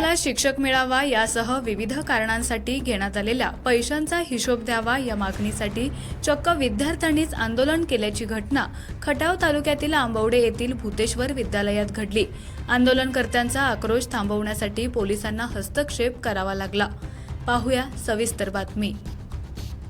मुलाला शिक्षक मिळावा यासह विविध कारणांसाठी घेण्यात आलेल्या पैशांचा हिशोब द्यावा या मागणीसाठी चक्क विद्यार्थ्यांनीच आंदोलन केल्याची घटना खटाव तालुक्यातील आंबवडे येथील भूतेश्वर विद्यालयात घडली. आंदोलनकर्त्यांचा आक्रोश थांबवण्यासाठी पोलिसांना हस्तक्षेप करावा लागला. पाहूया सविस्तर बातमी.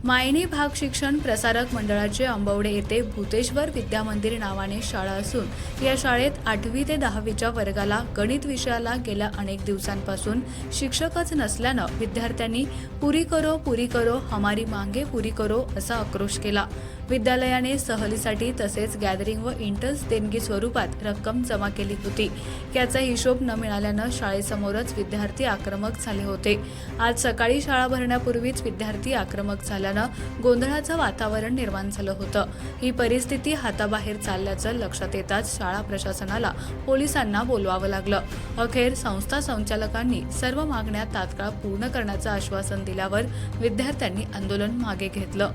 मायनी भाग शिक्षण प्रसारक मंडळाचे अंबवडे येथे भूतेश्वर विद्यामंदिर नावाने शाळा असून या शाळेत आठवी ते दहावीच्या वर्गाला गणित विषयाला गेल्या अनेक दिवसांपासून शिक्षकच नसल्यानं विद्यार्थ्यांनी पुरी करो पुरी करो हमारी मांगे पुरी करो असा आक्रोश केला. विद्यालयाने सहलीसाठी तसेच गॅदरिंग व इंटर्स देणगी स्वरूपात रक्कम जमा केली होती. याचा हिशोब न मिळाल्यानं शाळेसमोरच विद्यार्थी आक्रमक झाले होते. आज सकाळी शाळा भरण्यापूर्वीच विद्यार्थी आक्रमक झाल्यानं गोंधळाचं वातावरण निर्माण झालं होतं. ही परिस्थिती हाताबाहेर चालल्याचं लक्षात येताच शाळा प्रशासनाला पोलिसांना बोलवावं लागलं. अखेर संस्था संचालकांनी सर्व मागण्या तात्काळ पूर्ण करण्याचं आश्वासन दिल्यावर विद्यार्थ्यांनी आंदोलन मागे घेतलं.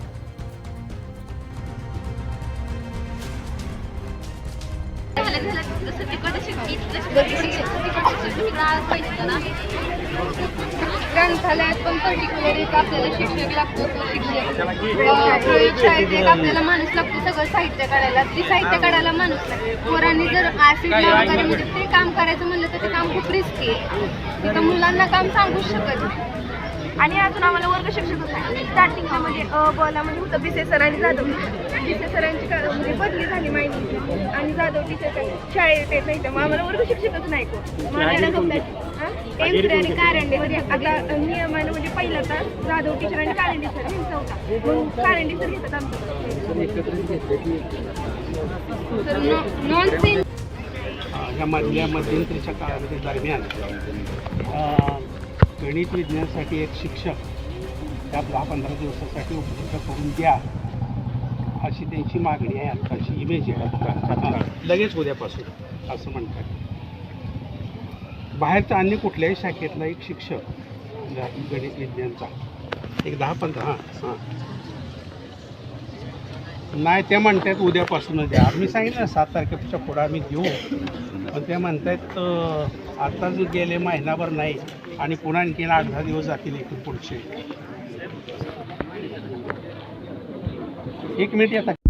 ग्रंथालयात पण पर्टिक्युलर एक आपल्याला शिक्षक लागतो शिक्षक प्रयोगशाळेत एक आपल्याला माणूस लागतो सगळं साहित्य काढायला. ती साहित्य काढायला माणूस लागतो पोरांनी जर ऍसिड वगैरे म्हणजे ते काम करायचं म्हणलं तर ते काम खूप रिस्की आहे. तिथं मुलांना काम सांगूच शकत नाही. आणि अजून आम्हाला वर्ग शिक्षकच नाही स्टार्टिंगच्या म्हणजे अ बला म्हणजे होतं बिसे सर आणि जाधव. बिसे सरांची का- म्हणजे बदली झाली माहिती. आणि जाधव टीचर शाळेत येत नाही त्यामुळे आम्हाला वर्ग शिक्षकच नाही कोण. कारंडे म्हणजे आता नियमानं म्हणजे पहिला तास जाधव टीचर आणि कारंडे सर यांचा होता. मग कारंडे सर घेतात आमचं. तर नॉन सेन्स ह्या मधल्या मध्यंतरीच्या काळामध्ये दरम्यान गणित विज्ञानासाठी एक शिक्षक त्या दहा पंधरा दिवसासाठी उपलब्ध करून द्या. अशी त्यांची मागणी आहे आत्ताची इमेज आहे. लगेच उद्यापासून. असं म्हणतात. बाहेरचा अन्य कुठल्याही शाखेतला एक शिक्षक गणित विज्ञानचा. एक दहा पंधरा. हां हां. नाही ते म्हणतात उद्यापासूनच द्या. आम्ही सांगितलं ना, सात तारखेच्या पुढं आम्ही देऊ. पण ते म्हणतात अं, आता जो गेले महिनाभर नाही आणि पुन्हा आणखीन आठ दहा दिवस जातील इथून पुढचे. एक मिनिट येतात